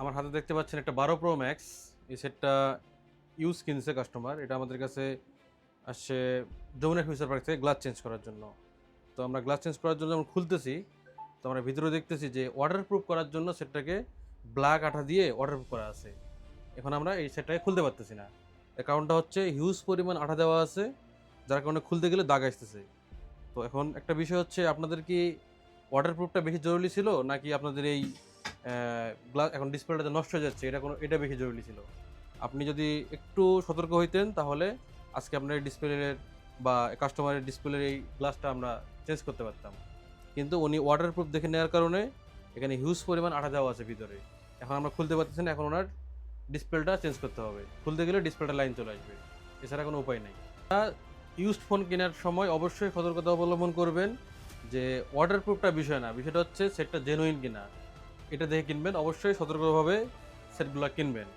আমার হাতে দেখতে পাচ্ছেন একটা বারো প্রো ম্যাক্স এই সেটটা ইউজ কিনছে কাস্টমার এটা আমাদের কাছে আসছে যমুনা ফিউচার পার্ক থেকে গ্লাস চেঞ্জ করার জন্য। তো আমরা গ্লাস চেঞ্জ করার জন্য যখন খুলতেছি, তো আমরা ভিতরে দেখতেছি যে ওয়াটার প্রুফ করার জন্য সেটটাকে ব্ল্যাক আঠা দিয়ে ওয়াটার প্রুফ করা আছে। এখন আমরা এই সেটটাকে খুলতে পারতেছি না। কারণটা হচ্ছে হিউজ পরিমাণ আঠা দেওয়া আছে, যার কারণে খুলতে গেলে দাগ আসতেছে। তো এখন একটা বিষয় হচ্ছে, আপনাদের কি ওয়াটারপ্রুফটা বেশি জরুরি ছিল, নাকি আপনাদের এই গ্লাস এখন ডিসপ্লেটা নষ্ট হয়ে যাচ্ছে, এটা কোনো এটা বেশি জরুরি ছিল। আপনি যদি একটু সতর্ক হইতেন, তাহলে আজকে আপনার ডিসপ্লের বা কাস্টমারের ডিসপ্লের এই গ্লাসটা আমরা চেঞ্জ করতে পারতাম। কিন্তু উনি ওয়াটারপ্রুফ দেখে নেওয়ার কারণে এখানে হিউজ পরিমাণ আঠা দেওয়া আছে ভিতরে। এখন আমরা খুলতে পারতেছি না, এখন ওনার ডিসপ্লেটা চেঞ্জ করতে হবে। খুলতে গেলে ডিসপ্লেটা লাইন চলে আসবে। এছাড়া কোনো উপায় নেই। ইউজড ফোন কেনার সময় অবশ্যই সতর্কতা অবলম্বন করবেন যে ওয়াটারপ্রুফটা বিষয় না, বিষয়টা হচ্ছে সেটটা জেনুইন কিনা। এটা দেখে কিনবেন। অবশ্যই সতর্কভাবে সেটগুলো কিনবেন।